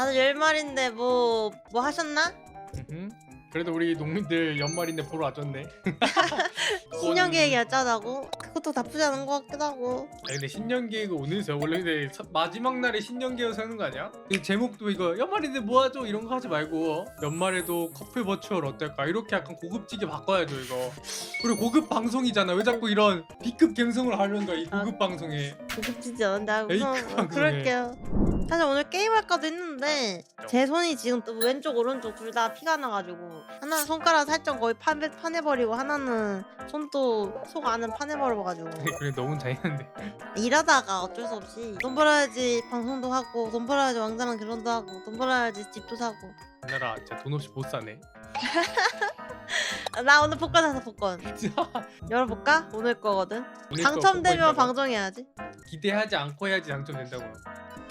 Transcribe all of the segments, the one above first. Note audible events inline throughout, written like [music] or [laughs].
다들 열 마리인데 뭐 뭐 하셨나? 음흠. 그래도 우리 농민들 연말인데 보러 와줬네. [laughs] 신년 계획이 어쩌다고? 그것도 나쁘지 않은 것 같기도 하고. 아니 근데 신년 계획을 오늘서 원래 근데 서- 마지막 날에 신년 계획 세는 거 아니야? 이 제목도 이거 연말인데 뭐 하죠 이런 거 하지 말고 연말에도 커플 버추얼 어떨까 이렇게 약간 고급지게 바꿔야죠 이거. 그리고 고급 방송이잖아 왜 자꾸 이런 B급 감성을 하려는 거야 이 고급 방송에. 고급지지 않은데 하고 에이, 그만 그럴게요. 사실 오늘 게임 할까도 했는데 제 손이 지금 또 왼쪽 오른쪽 둘 다 피가 나가지고 하나는 손가락 살짝 거의 파내, 파내버리고 하나는 손도 속 안을 파내버려가지고 [laughs] 그래 너무 잘했는데. 일하다가 어쩔 수 없이 돈 벌어야지 방송도 하고 돈 벌어야지 왕자랑 결혼도 하고 돈 벌어야지 집도 사고 나라 진짜 돈 없이 못 사네. 아, [laughs] 나 오늘 복권 사서 복권 [laughs] 열어볼까? 오늘 거거든 오늘 거 당첨되면 방송해야지 기대하지 않고 해야지 당첨된다고.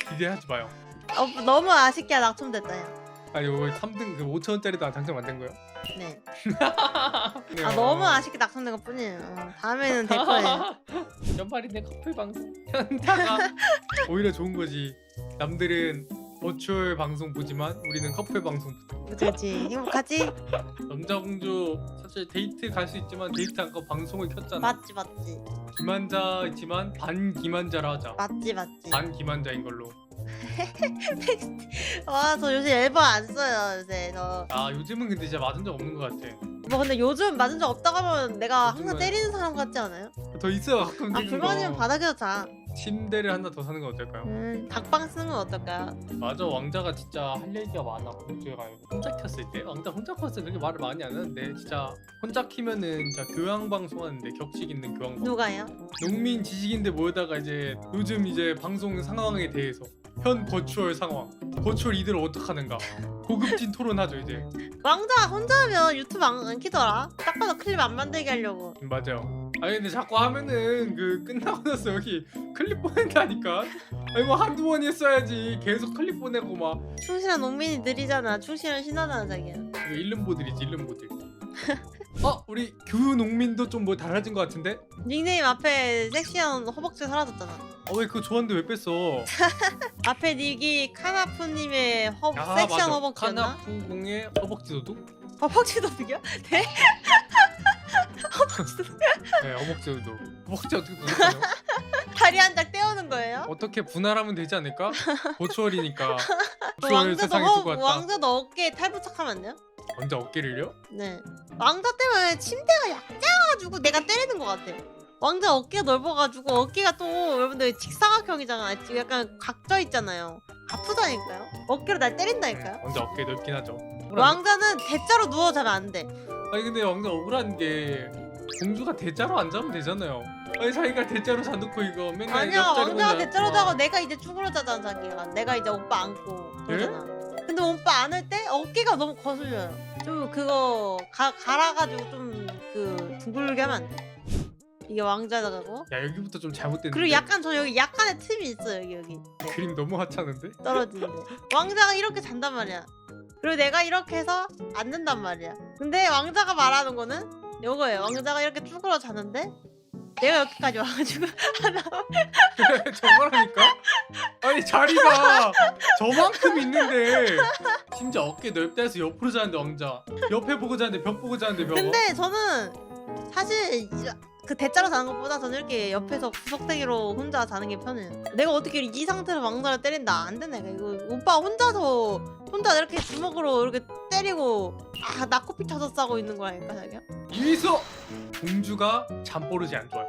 기대하지 마요. 어, 너무 아쉽게 당첨됐다 야 아니 이거 3등 그 5천 원짜리도 당첨 안 된 거야? 네. [laughs] 네, 아 어. 너무 아쉽게 낙선된 것 뿐이에요 어, 다음에는 될 거예요 연말인데 커플 방송 현타가 [laughs] [laughs] 오히려 좋은 거지 남들은 버추얼 방송 보지만 우리는 커플 방송 그렇지. 행복하지? 남자 공주 사실 데이트 갈 수 있지만 데이트 안고 방송을 켰잖아. 맞지 맞지. 기만자이지만 반 기만자라 하자. 맞지 맞지. 반 기만자인 걸로. [laughs] 와저 요새 앨범 안 써요 요새. 저 아 요즘은 근데 진짜 맞은 적 없는 것 같아. 뭐 근데 요즘 맞은 적 없다고 하면 내가 항상 요즘은- 때리는 사람 같지 않아요? 더 있어요 가끔 아 불만이면 거. 바닥에서 자 침대를 하나 더 사는 건 어떨까요? 음, 닭방 쓰는 건 어떨까요? 맞아 왕자가 진짜 할 얘기가 많아 공주가 혼자 켰을 때 왕자 혼자 켰을 때 그렇게 말을 많이 안 하는데 진짜 혼자 키면은 진짜 교양 방송 하는데 격식 있는 교양 방송 누가요? 농민 지식인들 모여다가 이제 요즘 이제 방송 상황에 대해서 현 버추얼 상황. 버추얼 이들을 어떡하는가. 고급진 토론하죠 이제. 왕자 혼자 하면 유튜브 안, 안 키더라. 딱 봐도 클립 안 만들게 하려고. 음, 맞아요. 아니 근데 자꾸 하면은 그 끝나고 나서 여기 클립 보낸다니까. 아니 뭐 한두 번 했어야지. 계속 클립 보내고 막. 충실한 농민이 느리잖아. 충실한 신하잖아 자기야. 이거 일름보들이지 일름보들 [laughs] 어 우리 교유 농민도 좀 뭐 달라진 것 같은데? 닉네임 앞에 섹시한 허벅지 사라졌잖아. 어 왜 그거 좋았는데 왜 뺐어? [laughs] 앞에 닉이 카나프님의 허, 아 섹시한 맞아. 허벅지였나? 카나푸공의 허벅지 도둑? 허벅지 도둑이야? [laughs] 네? [laughs] 네 허벅지 도둑. 허벅지 어떻게 도둑하냐 다리 한 장 떼우는 거예요? 어떻게 분할하면 되지 않을까? 버추얼이니까. 그 버추얼 왕자도 세상에 허, 두고 왔다. 왕자도 어깨에 탈부착하면 안 돼요? 왕자 어깨를요? 네. 왕자 때문에 침대가 약자가지고 내가 때리는 것 같아. 왕자 어깨가 넓어가지고 어깨가 또 여러분들 직사각형이잖아. 지금 약간 각져 있잖아요. 아프다니까요. 어깨로 날 때린다니까요. 네, 왕자 어깨 넓긴 하죠. 왕자는 대자로 누워 자면 안 돼. 아니 근데 왕자 억울한 게 공주가 대자로 안 자면 되잖아요. 아니 자기가 대자로 자놓고 이거 맨날 아니야 옆자리로 왕자가 그냥- 대자로 와. 자고 내가 이제 쭈그러 자잖아 자기가. 내가 이제 오빠 안고. 그러잖아. 근데 오빠 안을 때 어깨가 너무 거슬려요 좀 그거 가, 갈아가지고 좀 그 둥글게 하면 안 돼. 이게 왕자다고? 야 여기부터 좀 잘못됐는데. 그리고 약간 저 여기 약간의 틈이 있어 여기 여기. 그림 너무 하찮은데? 떨어지는데. 왕자가 이렇게 잔단 말이야. 그리고 내가 이렇게 해서 앉는단 말이야. 근데 왕자가 말하는 거는 요거예요. 왕자가 이렇게 쭈그러 자는데 내가 여기까지 와가지고 [laughs] 그래 저거라니까? 아니 자리가 저만큼 있는데 심지어 어깨 넓다 해서 옆으로 자는데 왕자 옆에 보고 자는데 벽 보고 자는데 벽 근데 저는 사실 이- 그 대자로 자는 것보다 저는 이렇게 옆에서 구석대기로 혼자 자는 게 편해요. 내가 어떻게 이 상태로 왕자를 때린다 안 된다 이거. 오빠 혼자서 혼자 이렇게 주먹으로 이렇게 때리고 아나 코피 터졌어 하고 있는 거라니까 자기야. 여기서 공주가 잠버릇이 안 좋아요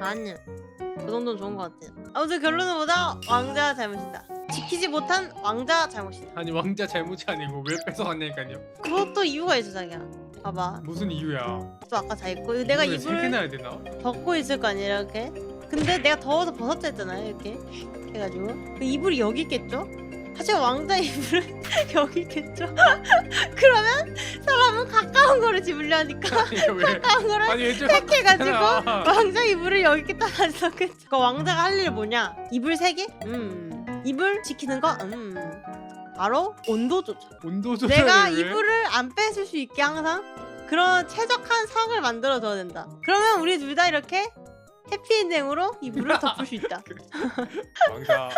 아니야. 그 정도는 좋은 것 같아요. 아무튼 결론은 보자 왕자 잘못이다. 지키지 못한 왕자 잘못이다. 아니 왕자 잘못이 아니고 왜 뺏어갔냐니까요 그것도 이유가 있어 자기야. 봐봐. 무슨 이유야 또 아까 자 있고 내가 이걸 세 이불 개나 해야 되나? 벗고 있을 거 아니에요 이렇게 근데 내가 더워서 벗었다 했잖아요 이렇게 해가지고 그 이불이 여기 있겠죠? 사실 왕자 이불은 [laughs] 여기 있겠죠? [laughs] 그러면 사람은 가까운 거를 집으려 하니까 아니 왜 [laughs] 가까운 거를 아니 택해가지고. 왕자 이불을 여기 있겠다 놨었겠죠 그 왕자가 할 일이 뭐냐 이불 세 개 음. 이불 지키는 거? 음. 바로 온도 조절 온도 조절 내가 이불을 안 뺏을 수 있게 항상 그런 최적한 상을 만들어 줘야 된다. 그러면 우리 둘 다 이렇게 해피엔딩으로 이불을 [laughs] 덮을 수 있다. 왕자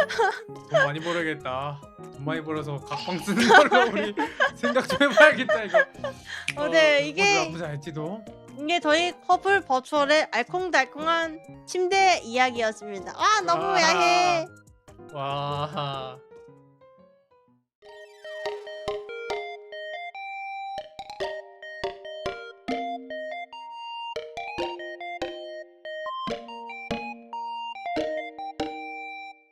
돈 많이 벌어야겠다 돈 많이 벌어서 각방 쓰는 걸로 우리 [laughs] 생각 좀 해봐야겠다 이거. 어, 네, 이게- 나쁘지 않지도. 이게 저희 커플 버추얼의 알콩달콩한 침대 이야기였습니다. 아 너무 아. 야해. 와